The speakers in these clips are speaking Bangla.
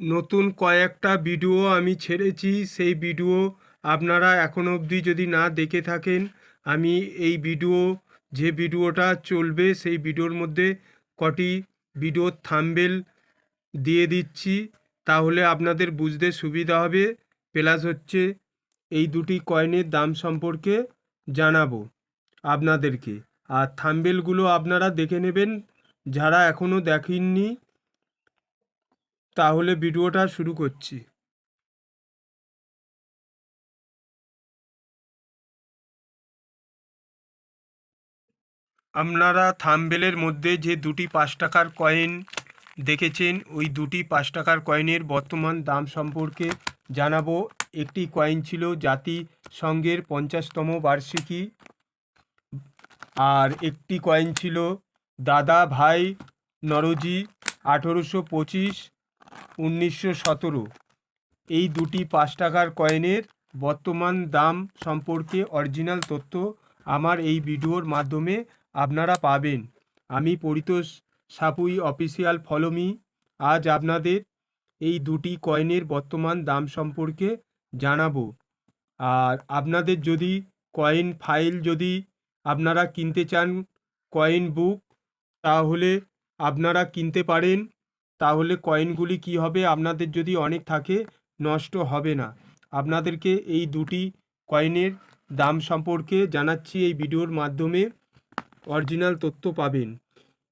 নতুন কয়েকটা ভিডিও আমি ছেড়েছি, সেই ভিডিও আপনারা এখনও অবধি যদি না দেখে থাকেন, আমি এই ভিডিও, যে ভিডিওটা চলবে, সেই ভিডিওর মধ্যে কটি ভিডিওর থাম্বেল দিয়ে দিচ্ছি, তাহলে আপনাদের বুঝতে সুবিধা হবে। প্লাস হচ্ছে, এই দুটি কয়েনের দাম সম্পর্কে জানাব আপনাদেরকে। আর থাম্বেলগুলো আপনারা দেখে নেবেন, যারা এখনও দেখেননি তাহলে ভিডিওটা শুরু করছি। আপনারা থাম্বেলের মধ্যে যে দুটি পাঁচ টাকার কয়েন দেখেছেন, ওই দুটি পাঁচ টাকার কয়েনের বর্তমান দাম সম্পর্কে জানাব। একটি কয়েন ছিল জাতিসংঘের পঞ্চাশতম বার্ষিকী। আর একটি কয়েন ছিল দাদা ভাই নরজি আঠেরোশো পঁচিশ। উনিশশো সতেরো। এই দুটি পাঁচ টাকার কয়েনের বর্তমান দাম সম্পর্কে অরিজিনাল তথ্য আমার এই ভিডিওর মাধ্যমে আপনারা পাবেন। আমি পরিতোষ সাপুই অফিসিয়াল ফলোমি আজ আপনাদের এই দুটি কয়েনের বর্তমান দাম সম্পর্কে জানাব। আর আপনাদের যদি কয়েন ফাইল যদি আপনারা কিনতে চান কয়েন বুক, তাহলে আপনারা কিনতে পারেন তাহলে কয়েনগুলি কি হবে? আপনাদের যদি অনেক থাকে, নষ্ট হবে না। আপনাদেরকে এই দুটি কয়েনের দাম সম্পর্কে জানাচ্ছি এই ভিডিওর মাধ্যমে। অরিজিনাল তথ্য পাবেন।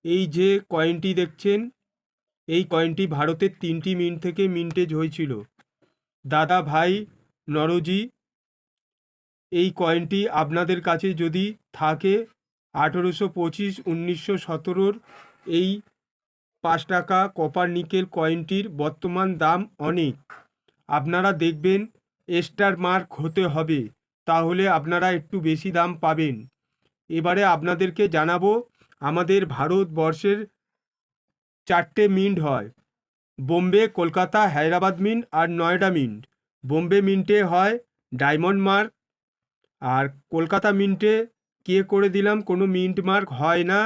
এই যে কয়েনটি দেখছেন, এই কয়েনটি ভারতের তিনটি মিন্ট থেকে মিন্টেজ হয়েছিল। দাদা ভাই নরজি, এই কয়েনটি আপনাদের কাছে যদি থাকে, আঠেরোশো পঁচিশ, উনিশশো সতেরোর এই পাঁচ টাকা কপার নিকেল কয়েনটির বর্তমান দাম অনেক। আপনারা দেখবেন স্টার মার্ক হতে হবে, তাহলে আপনারা একটু বেশি দাম পাবেন। এবারে আপনাদেরকে জানাব, আমাদের ভারতবর্ষের চারটে মিন্ট হয়। বোম্বে, কলকাতা, হায়দ্রাবাদ মিন্ট আর নয়ডা মিন্ট। বোম্বে মিন্টে হয় ডায়মন্ড মার্ক, আর কলকাতা মিন্টে কে করে দিলাম কোনো মিন্ট মার্ক হয় না।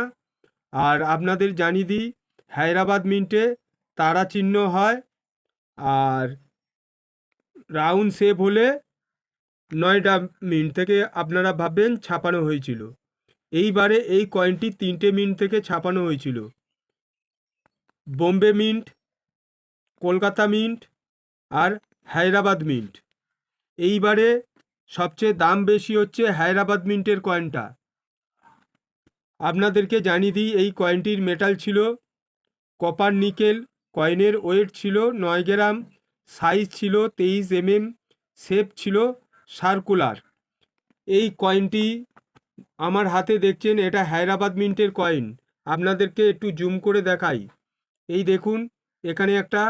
আর আপনাদের জানিয়ে দিই হায়দ্রাবাদ মিন্টে তারা চিহ্ন হয় আর রাউন্ড শেপ হলে নয়ডা মিন্ট থেকে আপনারা ভাববেন ছাপানো হয়েছিল। এইবারে এই কয়েনটি তিনটে মিন্ট থেকে ছাপানো হয়েছিল। বোম্বে মিন্ট, কলকাতা মিন্ট আর হায়দ্রাবাদ মিন্ট। এইবারে সবচেয়ে দাম বেশি হচ্ছে হায়দ্রাবাদ মিন্টের কয়েনটা। আপনাদেরকে জানিয়ে দিই, এই কয়েনটির মেটাল ছিল কপার নিকেল, কয়েনের ওয়েট ছিল নয় গ্রাম, সাইজ ছিল তেইশ এমএম, শেপ ছিল সার্কুলার। এই কয়েনটি আমার হাতে দেখছেন, এটা হায়দ্রাবাদ মিন্টের কয়েন। আপনাদেরকে একটু জুম করে দেখাই। এই দেখুন, এখানে একটা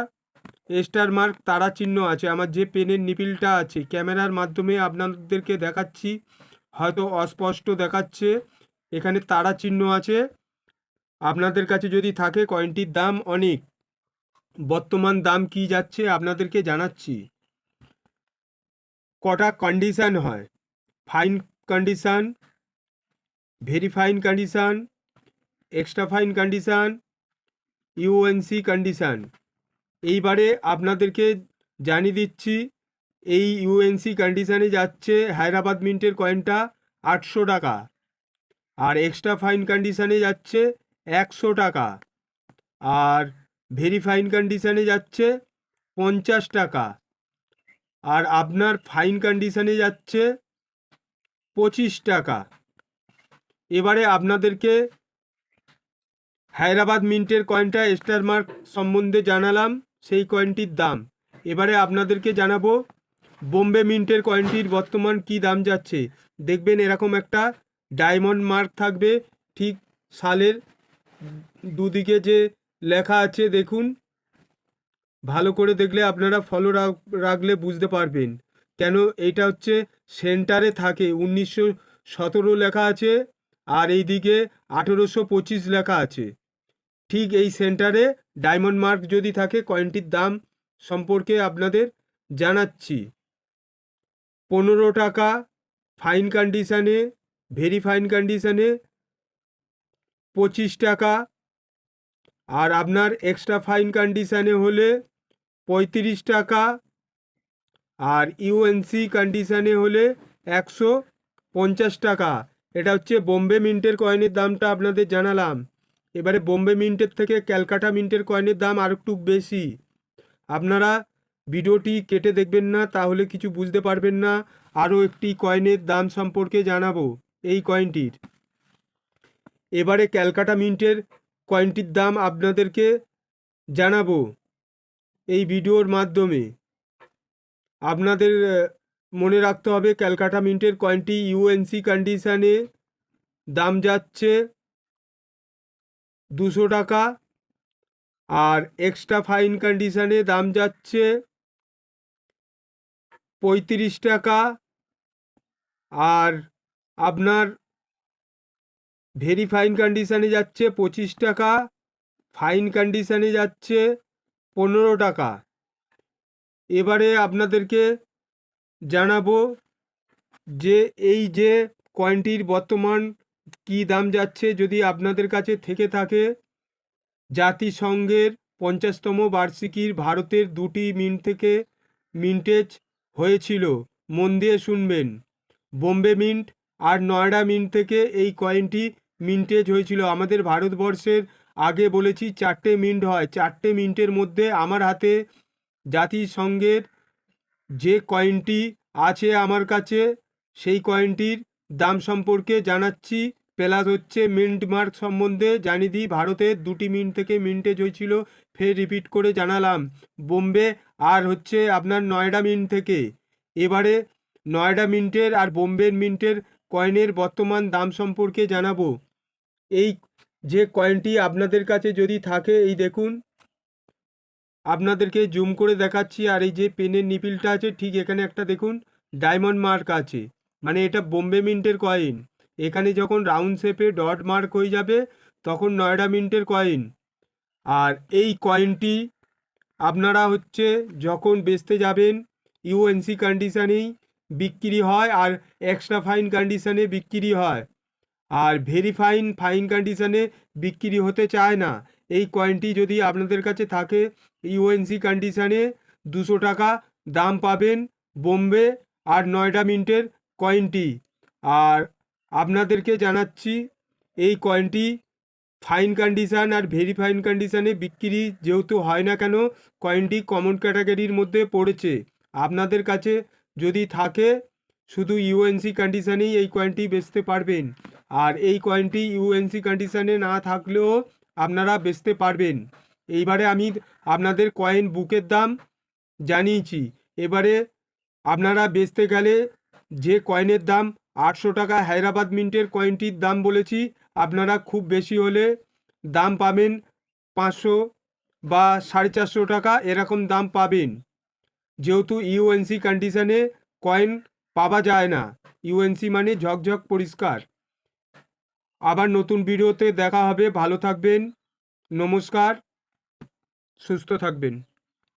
স্টার মার্ক তারা চিহ্ন আছে। আমার যে পেনের নিপিলটা আছে, ক্যামেরার মাধ্যমে আপনাদেরকে দেখাচ্ছি, হয়তো অস্পষ্ট দেখাচ্ছে। এখানে তারা চিহ্ন আছে। আপনাদের কাছে যদি থাকে কয়েনটির দাম অনেক। বর্তমান দাম কি যাচ্ছে আপনাদেরকে জানাচ্ছি। কটা কন্ডিশান হয়? Fine condition, very fine condition, extra fine condition, UNC condition. এইবারে আপনাদেরকে জানিয়ে দিচ্ছি, এই ইউএনসি কন্ডিশানে যাচ্ছে হায়দ্রাবাদ মিন্টের কয়েনটা আটশো টাকা। আর এক্সট্রা ফাইন কন্ডিশানে যাচ্ছে একশো টাকা। আর ভেরি ফাইন কন্ডিশানে যাচ্ছে পঞ্চাশ টাকা। আর আপনার ফাইন কন্ডিশানে যাচ্ছে পঁচিশ টাকা। এবারে আপনাদেরকে হায়দ্রাবাদ মিন্টের কয়েনটা স্টার মার্ক সম্বন্ধে জানালাম, সেই কয়েনটির দাম। এবারে আপনাদেরকে জানাব, বোম্বে মিন্টের কয়েনটির বর্তমান কি দাম যাচ্ছে। দেখবেন এরকম একটা ডায়মন্ড মার্ক থাকবে, ঠিক সালের দুদিকে যে লেখা আছে, দেখুন। ভালো করে দেখলে আপনারা ফলো রাখলে বুঝতে পারবেন। কেন এটা হচ্ছে সেন্টারে থাকে। উনিশশো সতেরো লেখা আছে, আর এইদিকে আঠেরোশো পঁচিশ লেখা আছে। ঠিক এই সেন্টারে ডায়মন্ড মার্ক যদি থাকে কয়েনটির দাম সম্পর্কে আপনাদের জানাচ্ছি। পনেরো টাকা ফাইন কন্ডিশানে ভেরি ফাইন কন্ডিশানে পঁচিশ টাকা। আর আপনার এক্সট্রা ফাইন কন্ডিশানে হলে পঁয়ত্রিশ টাকা। আর ইউএনসি কন্ডিশনে হলে একশো পঞ্চাশ টাকা। এটা হচ্ছে বোম্বে মিন্টের কয়েনের দামটা আপনাদের জানালাম। এবারে বোম্বে মিন্টের থেকে ক্যালকাটা মিন্টের কয়েনের দাম আর একটু বেশি। আপনারা ভিডিওটি কেটে দেখবেন না, তাহলে কিছু বুঝতে পারবেন না। আরও একটি কয়েনের দাম সম্পর্কে জানাব। এই কয়েনটির এবারে ক্যালকাটা মিন্টের কয়েনটির দাম আপনাদেরকে জানাব এই ভিডিওর মাধ্যমে। আপনাদের মনে রাখতে হবে ক্যালকাটা মিন্টের কয়েনটি ইউএনসি কন্ডিশানে দাম যাচ্ছে দুশো টাকা আর এক্সট্রা ফাইন কন্ডিশানে দাম যাচ্ছে পঁয়ত্রিশ টাকা। আর আপনার ভেরি ফাইন কন্ডিশানে যাচ্ছে পঁচিশ টাকা ফাইন কন্ডিশানে যাচ্ছে পনেরো টাকা। এবারে আপনাদেরকে জানাব যে এই যে কয়েনটির বর্তমান কী দাম যাচ্ছে, যদি আপনাদের কাছে থেকে থাকে, জাতিসংঘের পঞ্চাশতম বার্ষিকীর ভারতের দুটি মিন্ট থেকে মিন্টেজ হয়েছিল। মন দিয়ে শুনবেন। বোম্বে মিন্ট আর নয়ডা মিন্ট থেকে এই কয়েনটি মিন্টেজ হয়েছিল। আমাদের ভারতবর্ষের আগে বলেছি চারটে মিন্ট হয়। চারটে মিন্টের মধ্যে আমার হাতে জাতিসংঘের যে কয়েনটি আছে আমার কাছে, সেই কয়েনটির দাম সম্পর্কে জানাচ্ছি। প্লাস হচ্ছে মিন্ট মার্ক সম্বন্ধে জানিয়ে দিই ভারতের দুটি মিন্ট থেকে মিন্টেজ হয়েছিল, ফের রিপিট করে জানালাম। বোম্বে আর হচ্ছে আপনার নয়ডা মিন্ট থেকে। এবারে নয়ডা মিন্টের আর বোম্বের মিন্টের কয়েনের বর্তমান দাম সম্পর্কে জানাব। এই যে কয়েনটি আপনাদের কাছে যদি থাকে, এই দেখুন। আপনাদেরকে জুম করে দেখাচ্ছি, আর এই যে পেনের নিপিলটা আছে, ঠিক এখানে একটা দেখুন, ডায়মন্ড মার্ক আছে। মানে এটা বোম্বে মিন্টের কয়েন। এখানে যখন রাউন্ড শেপে ডট মার্ক হয়ে যাবে, তখন নয়ডা মিন্টের কয়েন। আর এই কয়েনটি আপনারা হচ্ছে যখন বেচতে যাবেন, ইউএনসি কন্ডিশানেই বিক্রি হয় আর এক্সট্রা ফাইন কন্ডিশানে বিক্রি হয়। আর ভেরি ফাইন ফাইন কন্ডিশানে বিক্রি হতে চায় না। এই কয়েনটি যদি আপনাদের কাছে থাকে ইউএনসি কন্ডিশানে দুশো টাকা দাম পাবেন বোম্বে আর নয়ডা মিন্টের কয়েনটি আর আপনাদেরকে জানাচ্ছি, এই কয়েনটি ফাইন কন্ডিশান আর ভেরি ফাইন কন্ডিশানে বিক্রি যেহেতু হয় না কেন কয়েনটি কমন ক্যাটাগরির মধ্যে পড়েছে। আপনাদের কাছে যদি থাকে, শুধু ইউএনসি কন্ডিশানেই এই কয়েনটি বেচতে পারবেন। আর এই কয়েনটি ইউএনসি কন্ডিশানে না থাকলেও আপনারা বেচতে পারবেন। এইবারে আমি আপনাদের কয়েন বুকের দাম জানিয়েছি। এবারে আপনারা বেচতে গেলে যে কয়েনের দাম আটশো টাকা হায়দ্রাবাদ মিন্টের কয়েনটির দাম বলেছি, আপনারা খুব বেশি হলে দাম পাবেন পাঁচশো বা সাড়ে চারশো টাকা, এরকম দাম পাবেন। যেহেতু ইউএনসি কন্ডিশনে কয়েন পাওয়া যায় না। ইউএনসি মানে ঝকঝক পরিষ্কার। আবার নতুন ভিডিওতে দেখা হবে। ভালো থাকবেন। নমস্কার। সুস্থ থাকবেন।